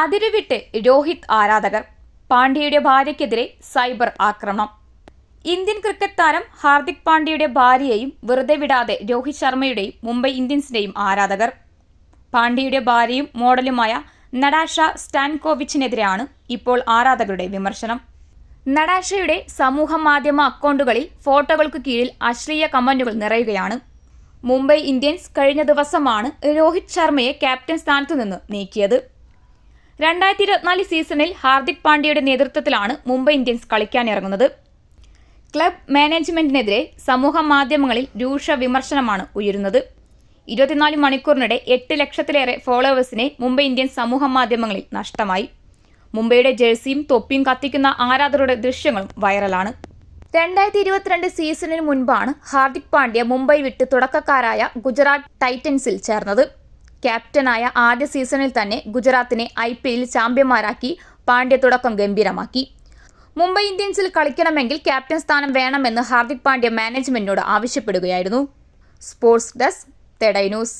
അതിരുവിട്ട് രോഹിത് ആരാധകർ. പാണ്ഡ്യയുടെ ഭാര്യയ്ക്കെതിരെ സൈബർ ആക്രമണം. ഇന്ത്യൻ ക്രിക്കറ്റ് താരം ഹാർദിക് പാണ്ഡ്യയുടെ ഭാര്യയെയും വെറുതെ വിടാതെ രോഹിത് ശർമ്മയുടെയും മുംബൈ ഇന്ത്യൻസിന്റെയും ആരാധകർ. പാണ്ഡ്യയുടെ ഭാര്യയും മോഡലുമായ നടാഷ സ്റ്റാൻകോവിച്ചിനെതിരെയാണ് ഇപ്പോൾ ആരാധകരുടെ വിമർശനം. നടാഷയുടെ സമൂഹ മാധ്യമ അക്കൗണ്ടുകളിൽ ഫോട്ടോകൾക്ക് കീഴിൽ അശ്ലീയ കമന്റുകൾ നിറയുകയാണ്. മുംബൈ ഇന്ത്യൻസ് കഴിഞ്ഞ ദിവസമാണ് രോഹിത് ശർമ്മയെ ക്യാപ്റ്റൻ സ്ഥാനത്തു നിന്ന് നീക്കിയത്. രണ്ടായിരത്തി ഇരുപത്തിനാല് സീസണിൽ ഹാർദിക് പാണ്ഡ്യയുടെ നേതൃത്വത്തിലാണ് മുംബൈ ഇന്ത്യൻസ് കളിക്കാനിറങ്ങുന്നത്. ക്ലബ് മാനേജ്മെന്റിനെതിരെ സമൂഹ മാധ്യമങ്ങളിൽ രൂക്ഷ വിമർശനമാണ് ഉയരുന്നത്. ഇരുപത്തിനാല് മണിക്കൂറിനിടെ എട്ട് ലക്ഷത്തിലേറെ ഫോളോവേഴ്സിനെ മുംബൈ ഇന്ത്യൻസ് സമൂഹ മാധ്യമങ്ങളിൽ നഷ്ടമായി. മുംബൈയുടെ ജേഴ്സിയും തൊപ്പിയും കത്തിക്കുന്ന ആരാധകരുടെ ദൃശ്യങ്ങളും വൈറലാണ്. രണ്ടായിരത്തി ഇരുപത്തിരണ്ട് സീസണിന് മുൻപാണ് ഹാർദിക് പാണ്ഡ്യ മുംബൈ വിട്ട് തുടക്കക്കാരായ ഗുജറാത്ത് ടൈറ്റൻസിൽ ചേർന്നത്. ക്യാപ്റ്റനായ ആദ്യ സീസണിൽ തന്നെ ഗുജറാത്തിനെ ഐ പി എല്ലിൽ ചാമ്പ്യന്മാരാക്കി പാണ്ഡ്യ തുടക്കം ഗംഭീരമാക്കി. മുംബൈ ഇന്ത്യൻസിൽ കളിക്കണമെങ്കിൽ ക്യാപ്റ്റൻ സ്ഥാനം വേണമെന്ന് ഹാർദിക് പാണ്ഡ്യ മാനേജ്മെന്റിനോട് ആവശ്യപ്പെടുകയായിരുന്നു. Sports desk the day news.